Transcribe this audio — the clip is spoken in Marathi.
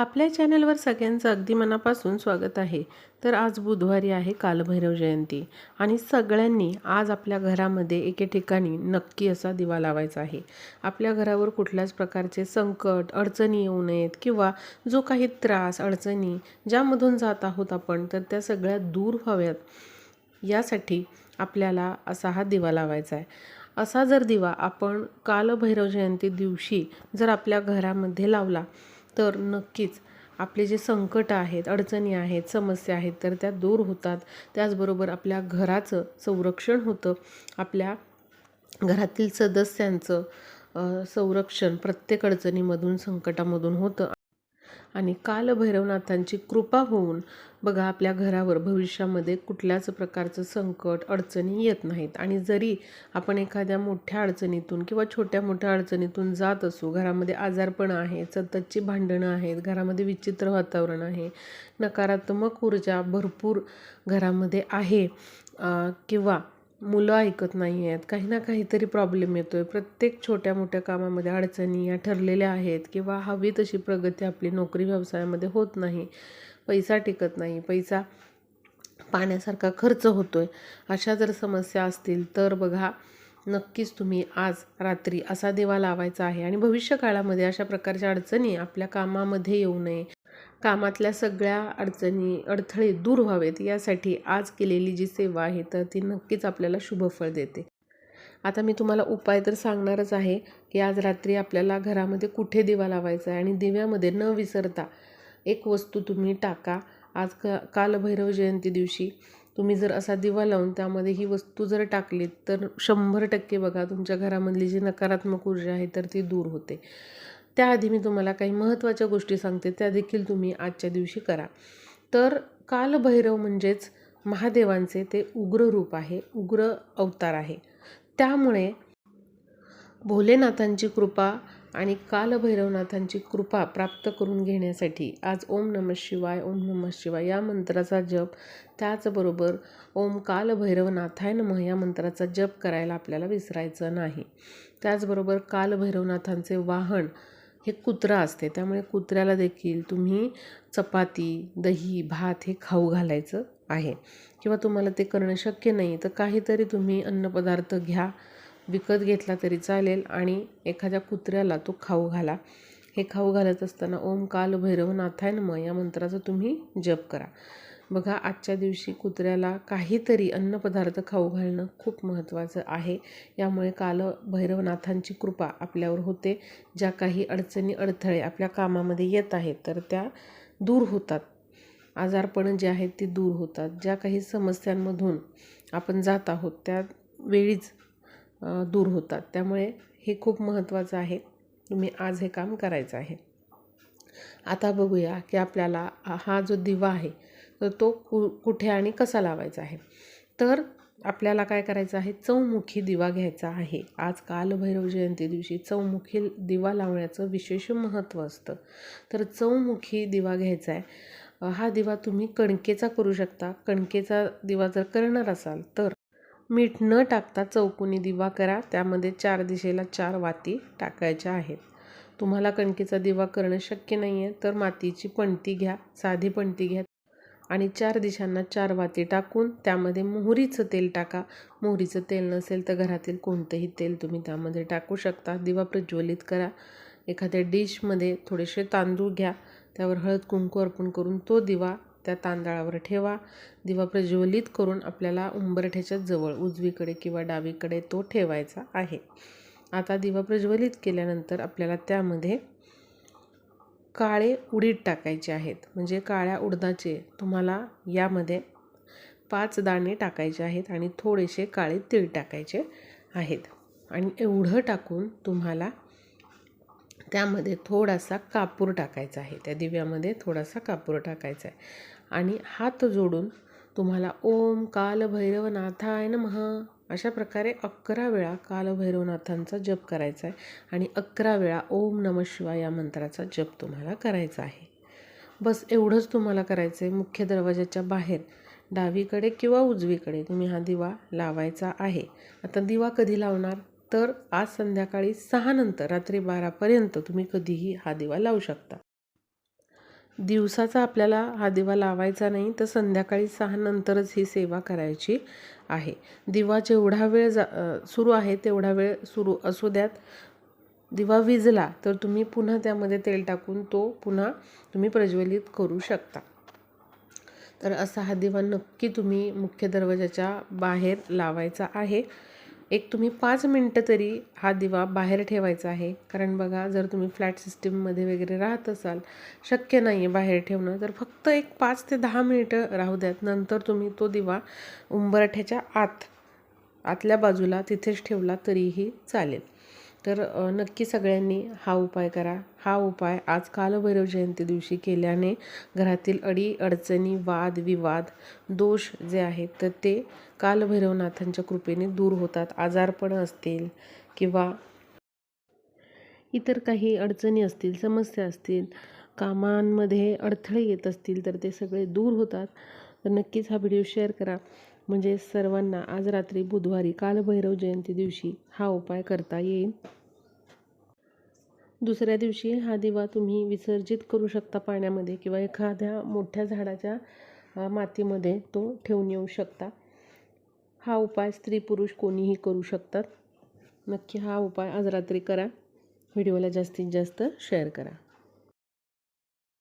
आपल्या चॅनलवर सगळ्यांचं अगदी मनापासून स्वागत आहे. तर आज बुधवारी आहे कालभैरव जयंती आणि सगळ्यांनी आज आपल्या घरामध्ये एके ठिकाणी नक्की असा दिवा लावायचा आहे. आपल्या घरावर कुठल्याच प्रकारचे संकट अडचणी येऊ नयेत किंवा जो काही त्रास अडचणी ज्यामधून जात आहोत आपण तर त्या सगळ्या दूर व्हाव्यात. यासाठी आपल्याला असा हा दिवा लावायचा आहे. असा जर दिवा आपण कालभैरव जयंती दिवशी जर आपल्या घरामध्ये लावला तर नक्कीच आपले जे संकट आहेत अडचणी आहेत समस्या आहेत तर त्या दूर होतात. त्याचबरोबर आपल्या घराचं संरक्षण होतं. आपल्या घरातील सदस्यांचं संरक्षण प्रत्येक अडचणीमधून संकटामधून होतं. आणि कालभैरवनाथांची कृपा होऊन बघा आपल्या घरावर भविष्यामध्ये कुठल्याच प्रकारचं संकट अडचणी येत नाहीत. आणि जरी आपण एखाद्या मोठ्या अडचणीतून किंवा छोट्या मोठ्या अडचणीतून जात असू घरामध्ये आजारपण आहे सततची भांडणं आहेत घरामध्ये विचित्र वातावरण आहे नकारात्मक ऊर्जा भरपूर घरामध्ये आहे किंवा मुलं ऐकत नाही आहेत. काही ना काहीतरी प्रॉब्लेम येतो आहे प्रत्येक छोट्या मोठ्या कामामध्ये अडचणी या ठरलेल्या आहेत किंवा हवी तशी प्रगती आपली नोकरी व्यवसायामध्ये होत नाही. पैसा टिकत नाही. पैसा पाण्यासारखा खर्च होतो आहे अशा जर समस्या असतील तर बघा नक्कीच तुम्ही आज रात्री असा दिवा लावायचा आहे आणि भविष्यकाळामध्ये अशा प्रकारच्या अडचणी आपल्या कामामध्ये येऊ नये. कामातल्या सगळ्या अडचणी अडथळे दूर व्हावेत यासाठी आज केलेली जी सेवा आहे तर ती नक्कीच आपल्याला शुभफळ देते. आता मी तुम्हाला उपाय तर सांगणारच आहे की आज रात्री आपल्याला घरामध्ये कुठे दिवा लावायचा आहे आणि दिव्यामध्ये न विसरता एक वस्तू तुम्ही टाका. आज का कालभैरव जयंती दिवशी तुम्ही जर असा दिवा लावून त्यामध्ये ही वस्तू जर टाकलीत तर शंभर टक्के बघा तुमच्या घरामधली जी नकारात्मक ऊर्जा आहे तर ती दूर होते. त्याआधी मी तुम्हाला काही महत्त्वाच्या गोष्टी सांगते त्या देखील तुम्ही आजच्या दिवशी करा. तर कालभैरव म्हणजेच महादेवांचे ते उग्र रूप आहे उग्र अवतार आहे. त्यामुळे भोलेनाथांची कृपा आणि कालभैरवनाथांची कृपा प्राप्त करून घेण्यासाठी आज ओम नम शिवाय ओम नम शिवाय या मंत्राचा जप त्याचबरोबर ओम कालभैरवनाथाय नमः या मंत्राचा जप करायला आपल्याला विसरायचं नाही. त्याचबरोबर कालभैरवनाथांचे वाहन हे कुत्रा असते. त्यामुळे कुत्र्याला देखील तुम्ही चपाती दही भात हे खाऊ घालायचं आहे. किंवा तुम्हाला ते करणं शक्य नाही तर काहीतरी तुम्ही अन्नपदार्थ घ्या. विकत घेतला तरी चालेल आणि एखाद्या कुत्र्याला तो खाऊ घाला. हे खाऊ घालत असताना ओम काल भैरवनाथाय म या मंत्राचा तुम्ही जप करा. बघा आजच्या दिवशी कुत्र्याला काहीतरी अन्नपदार्थ खाऊ घालणं खूप महत्त्वाचं आहे. यामुळे काल भैरवनाथांची कृपा आपल्यावर होते. ज्या काही अडचणी अडथळे आपल्या कामामध्ये येत आहेत तर त्या दूर होतात. आजारपणं जे आहेत ती दूर होतात. ज्या काही समस्यांमधून आपण जात आहोत त्या वेळीच दूर होतात. त्यामुळे हे खूप महत्त्वाचं आहे. तुम्ही आज हे काम करायचं आहे. आता बघूया की आपल्याला हा जो दिवा आहे तो कु कुठे आणि कसा लावायचा आहे? तर आपल्याला काय करायचं आहे? चौमुखी दिवा घ्यायचा आहे. आज कालभैरव जयंती दिवशी चौमुखी दिवा लावण्याचं विशेष महत्त्व असतं. तर चौमुखी दिवा घ्यायचा आहे. हा दिवा तुम्ही कणकेचा करू शकता. कणकेचा दिवा जर करणार असाल तर मीठ न टाकता चौकोनी दिवा करा. त्यामध्ये चार दिशेला चार वाती टाकायच्या आहेत. तुम्हाला कणकेचा दिवा करणं शक्य नाही आहे तर मातीची पणती घ्या. साधी पणती घ्या. आणि चार दिशांना चार वाती टाकून त्यामध्ये मोहरीचं तेल टाका. मोहरीचं तेल नसेल तर घरातील कोणतंही तेल तुम्ही त्यामध्ये टाकू शकता. दिवा प्रज्वलित करा. एखाद्या डिशमध्ये थोडेसे तांदूळ घ्या. त्यावर हळद कुंकू अर्पण करून तो दिवा त्या तांदळावर ठेवा. दिवा प्रज्वलित करून आपल्याला उंबरठ्याच्या जवळ उजवीकडे किंवा डावीकडे तो ठेवायचा आहे. आता दिवा प्रज्वलित केल्यानंतर आपल्याला त्यामध्ये काळे उडीद टाकायचे आहेत. म्हणजे काळ्या उडदाचे तुम्हाला यामध्ये पाच दाणे टाकायचे आहेत आणि थोडेसे काळे तीळ टाकायचे आहेत. आणि एवढं टाकून तुम्हाला त्यामध्ये थोडासा कापूर टाकायचा आहे. त्या दिव्यामध्ये थोडासा कापूर टाकायचा आहे. आणि हात जोडून तुम्हाला ओम काल भैरवनाथाय नमः. अशा प्रकारे अकरा वेळा कालभैरवनाथांचा जप करायचा आहे आणि अकरा वेळा ओम नम शिवाय या मंत्राचा जप तुम्हाला करायचा आहे. बस एवढंच तुम्हाला करायचं आहे मुख्य दरवाजाच्या बाहेर डावीकडे किंवा उजवीकडे तुम्ही हा दिवा लावायचा आहे. आता दिवा कधी लावणार? तर आज संध्याकाळी सहानंतर रात्री बारापर्यंत तुम्ही कधीही हा दिवा लावू शकता. दिवसाचा आपल्याला हा दिवा लावायचा नाही तर संध्याकाळी सहा नंतरच ही सेवा करायची आहे. दिवा जेवढा वेळ जा सुरू आहे तेवढा वेळ सुरू असू द्यात. दिवा विजला तर तुम्ही पुन्हा त्यामध्ये तेल टाकून तो पुन्हा तुम्ही प्रज्वलित करू शकता. तर असा हा दिवा नक्की तुम्ही मुख्य दरवाजाच्या बाहेर लावायचा आहे. एक तुम्ही पाच मिनटं तरी हा दिवा बाहेर ठेवायचा आहे. कारण बघा जर तुम्ही फ्लॅट सिस्टीममध्ये वगैरे राहत असाल शक्य नाही आहे बाहेर ठेवणं. तर फक्त एक पाच ते दहा मिनिटं राहू द्यात. नंतर तुम्ही तो दिवा उंबरठ्याच्या आत आतल्या बाजूला तिथेच ठेवला तरीही चालेल. तर नक्की सगळ्यांनी हा उपाय करा. हा उपाय आज कालभैरव जयंती दिवशी केल्याने घरातील अडी अडचणी वाद विवाद दोष जे आहेत तर ते कालभैरवनाथांच्या कृपेने दूर होतात आजारपण असतील किंवा इतर काही अडचणी असतील समस्या असतील कामांमध्ये अडथळे येत असतील तर ते सगळे दूर होतात. तर नक्कीच हा व्हिडिओ शेअर करा. म्हणजे सर्वांना आज रात्री बुधवारी कालभैरव जयंती दिवशी हा उपाय करता येईल. दुसऱ्या दिवशी हा दिवा तुम्ही विसर्जित करू शकता पाण्यामध्ये किंवा एखाद्या मोठ्या झाडाच्या मातीमध्ये तो ठेवून येऊ शकता. हा उपाय स्त्री पुरुष कोणीही करू शकतात. नक्की हा उपाय आज रात्री करा. व्हिडिओला जास्तीत जास्त शेअर करा.